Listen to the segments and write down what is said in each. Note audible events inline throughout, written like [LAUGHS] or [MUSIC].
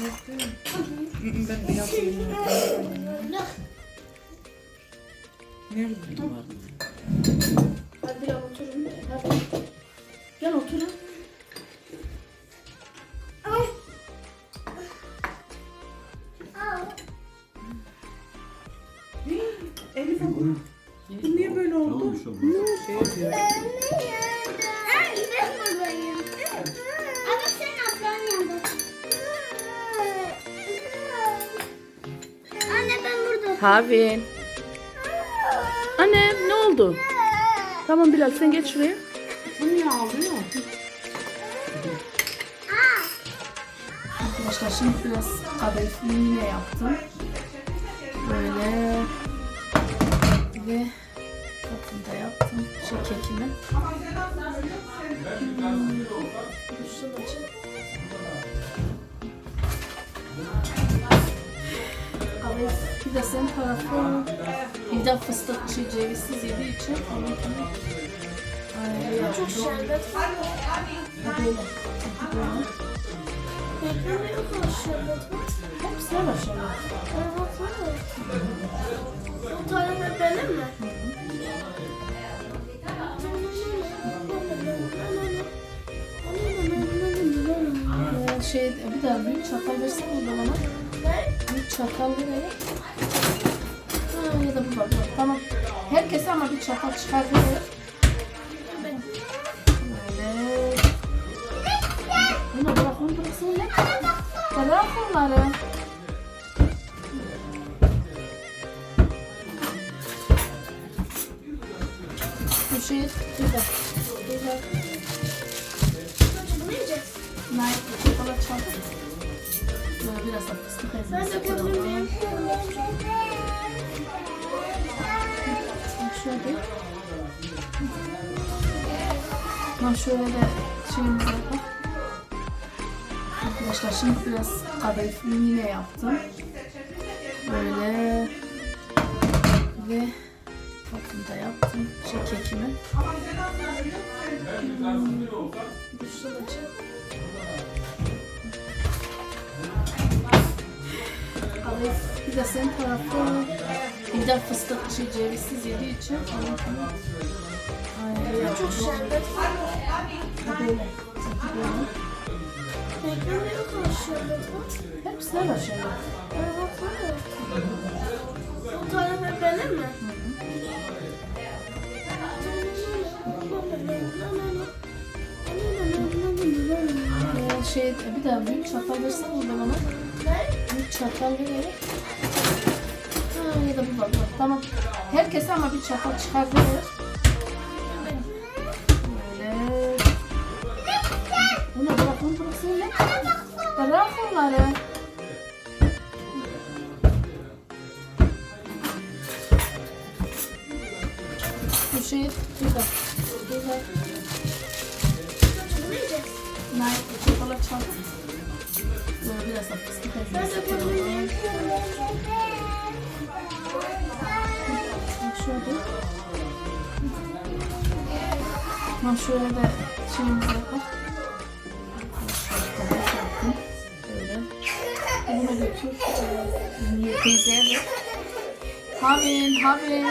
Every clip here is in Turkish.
Ben de yapayım. Nerede duvar? Hadi biraz oturun. Hadi. Gel oturun. Elif abla. Bu niye böyle oldu? Tamam bir şey olmaz. Şey Havin. Anne ne oldu? Tamam Bilal sen geç şuraya. Bu niye ağlıyor? Arkadaşlar şimdi biraz kadayıflı yine yaptım. Böyle ve bakın da yaptım şey kekimi. Hmm. Kadayıf bir de senin tarafı bir de fıstık şey cevizsiz yediği için onunkini Ay, Çok şerbet var. Bekleme yok ama şerbet var. Hepsine var şöyle. Evet var. Bu taraf hep benim mi? Şey bir daha büyük çatal versene orada bana. Çatal vererek. Ha, ya da bu var. Tamam. Herkese ama bir çatal çıkar verir. Böyle. Bunu bırak onu bıraksın ya. Bırak onları. Bu şey güzel. Güzel. Bunu yiyeceğiz. Nail çikolata çaldı. Biraz da fıstık ezmesi koyalım. Şöyle. Ha şöyle de şeyimizi yapalım. Arkadaşlar şimdi biraz kadayıflı yine yaptım. Böyle ve bakın da yaptım şey kekimi. Hmm. Kadayıf bir de senin tarafı bir de fıstık şey cevizsiz yediği için onunkini Ay, Çok şerbet böyle. Böyle. Yok ama şerbet var. Hepsine var şöyle. Evet var. Bu taraf hep benim mi? Şey bir daha büyük çatal versene orada bana. Büyük çatal vererek. Ha, ya da bu var. Tamam. Herkese ama bir çatal çıkar verir. Böyle. Bunu bırak onu bıraksın ya. Bırak onları. Bu şey güzel. Güzel. Bunu. Nail çikolata çaldı. Böyle biraz da fıstık ezmesi Şöyle. Ha şöyle de şeyimizi yapalım. Bunu götür. Teyzeye ver. Havin, Havin.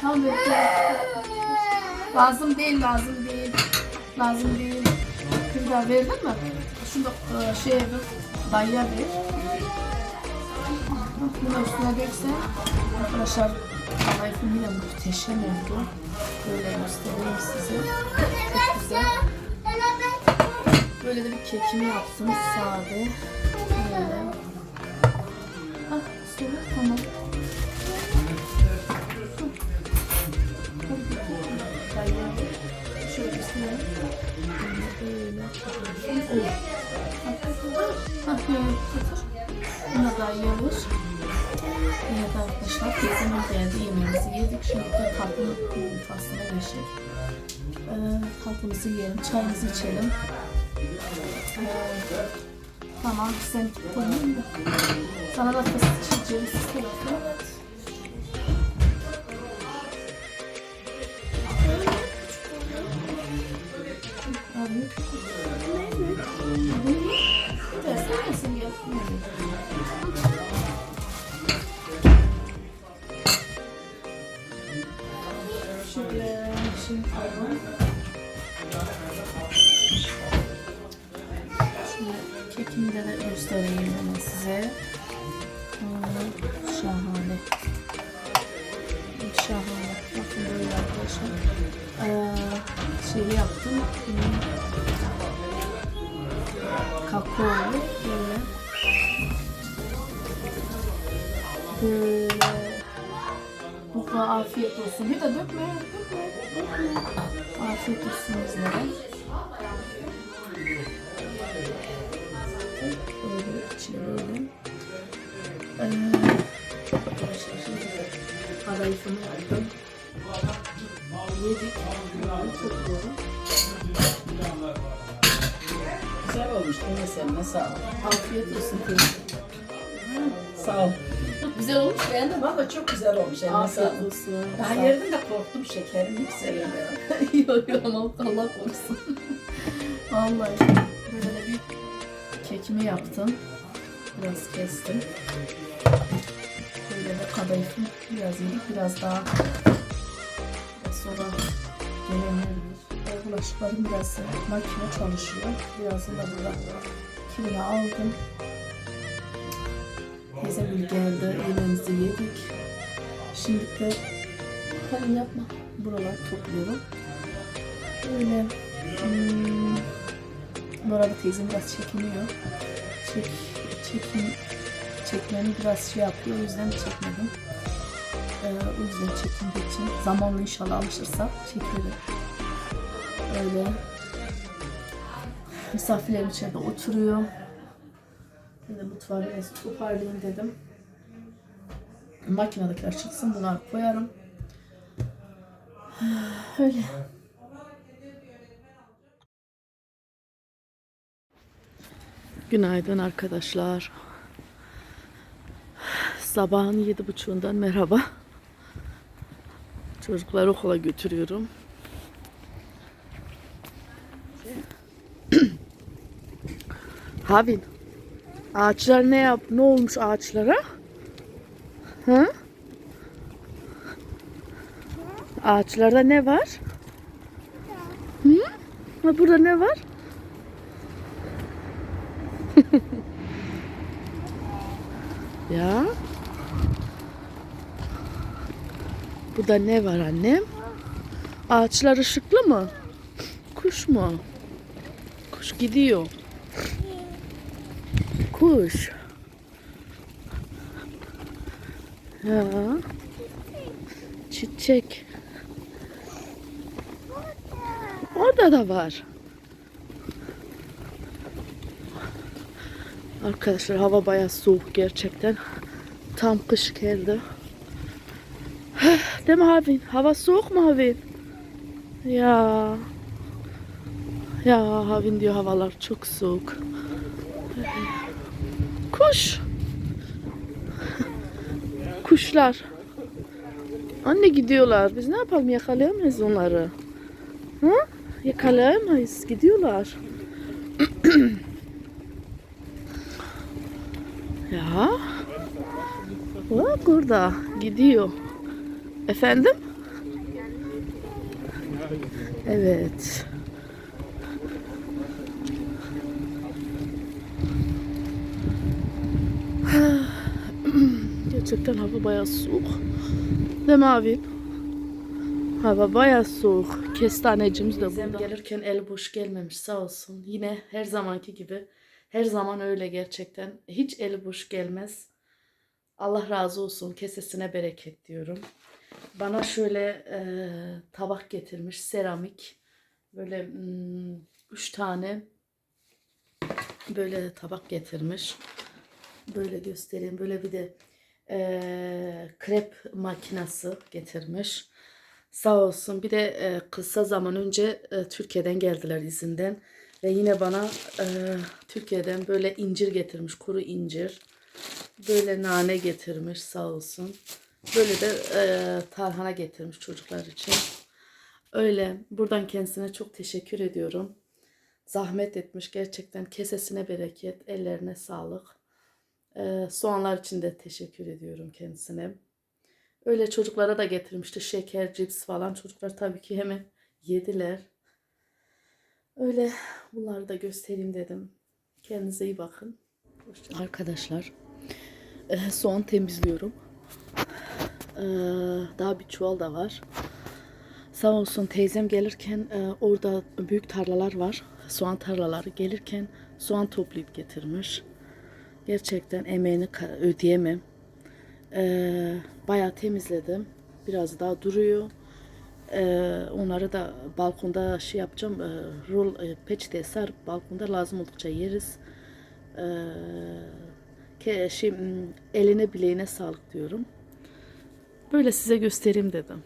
Tamam bekle. Lazım değil, lazım değil. Lazım değil. Kırda verdin mi? Şunu e, şeye ver. Dayıya ver. Bunu üstüne döksen. Arkadaşlar kadayıfım yine muhteşem oldu. Böyle göstereyim size. Çok güzel. Böyle de bir kekimi yaptım sade. Böyle. Ah, sonra tamam. Da yavur. Evet arkadaşlar kesinlikle geldi yemeğimizi yedik. Şimdi de tatlı faslına geçecek. Ee, tatlımızı yiyelim, çayımızı içelim. Ee, tamam sen koyayım mı? Sana da fıstık ceviz koyalım. Abi. Şöyle şimdi kekimde de göstereyim size. Şahane. Şahane. Bakın böyle arkadaşlar. Yaptım. Kakaolu. Afiyet olsun. De dökme. Dökme. Dökme. Afiyet olsun bizlere. Böyle içine böyle. Ee, kadayıfını yaptım. Yedik. Çok doğru. Güzel olmuş. Eline seninle sağ ol. Afiyet olsun. Sağ ol. Güzel olmuş beğendin mi? Valla çok güzel olmuş. Eline Afiyet ol. olsun. Daha yerden de korktum şekerim sevmiyorum. [LAUGHS] yok yok ama Allah korusun. [LAUGHS] Vallahi böyle bir kekimi yaptım. Biraz kestim. Böyle de kadayıfım biraz yedik. Biraz daha biraz sonra gelenebilir. O bulaşıklarım biraz makine çalışıyor. Birazını da burada kiraya aldım. Bir geldi. Yemeğimizi yedik. Şimdi de Halim yapma. Buralar topluyorum. Öyle. Hmm, bu arada teyzem biraz çekiniyor. Çek, çekin, çekmeni biraz şey yapıyor. O yüzden çekmedim. Ee, o yüzden çekindiği için zamanla inşallah alışırsa çekerim. Öyle. Misafirlerim içeride oturuyor. De mutfağı biraz toparlayayım dedim. Makinedekiler çıksın bunları koyarım. [SIGHS] Öyle. Günaydın arkadaşlar. Sabahın yedi buçuğundan merhaba. Çocukları okula götürüyorum. [CLEARS THROAT] Havin. Ağaçlar ne yap? Ne olmuş ağaçlara? Hı? Ağaçlarda ne var? Hı? Ha, burada ne var? [LAUGHS] ya. Burada ne var annem? Ağaçlar ışıklı mı? Kuş mu? Kuş gidiyor. Kuş. Ya. Çiçek. Orada da var. Arkadaşlar hava bayağı soğuk gerçekten. Tam kış geldi. Değil mi Havin? Hava soğuk mu Havin? Ya. Ya Havin diyor havalar çok soğuk. Kuş. Kuşlar. Anne gidiyorlar. Biz ne yapalım yakalayamayız onları. Ha? Yakalayamayız. Gidiyorlar. [CLEARS THROAT] ya. Bak orada. Gidiyor. Efendim? Evet. Gerçekten hava bayağı soğuk. Değil mi abi? Hava bayağı soğuk. Kestanecimiz de burada. gelirken el boş gelmemiş sağ olsun. Yine her zamanki gibi. Her zaman öyle gerçekten. Hiç eli boş gelmez. Allah razı olsun. Kesesine bereket diyorum. Bana şöyle e, tabak getirmiş. Seramik. Böyle hmm, üç tane böyle tabak getirmiş. Böyle göstereyim. Böyle bir de e, krep makinası getirmiş. Sağ olsun. Bir de e, kısa zaman önce e, Türkiye'den geldiler izinden. Ve yine bana e, Türkiye'den böyle incir getirmiş. Kuru incir. Böyle nane getirmiş sağ olsun. Böyle de e, tarhana getirmiş çocuklar için. Öyle. Buradan kendisine çok teşekkür ediyorum. Zahmet etmiş gerçekten. Kesesine bereket. Ellerine sağlık. Ee, soğanlar için de teşekkür ediyorum kendisine. Öyle çocuklara da getirmişti şeker, cips falan. Çocuklar tabii ki hemen yediler. Öyle bunları da göstereyim dedim. Kendinize iyi bakın. Arkadaşlar e, soğan temizliyorum. E, daha bir çuval da var. Sağ olsun teyzem gelirken e, orada büyük tarlalar var. Soğan tarlaları gelirken soğan toplayıp getirmiş. Gerçekten emeğini ödeyemem. E, bayağı temizledim. Biraz daha duruyor. E, onları da balkonda şey yapacağım. E, rol e, peçeteye sarıp balkonda lazım oldukça yeriz. E, ke, şey, eline bileğine sağlık diyorum. Böyle size göstereyim dedim.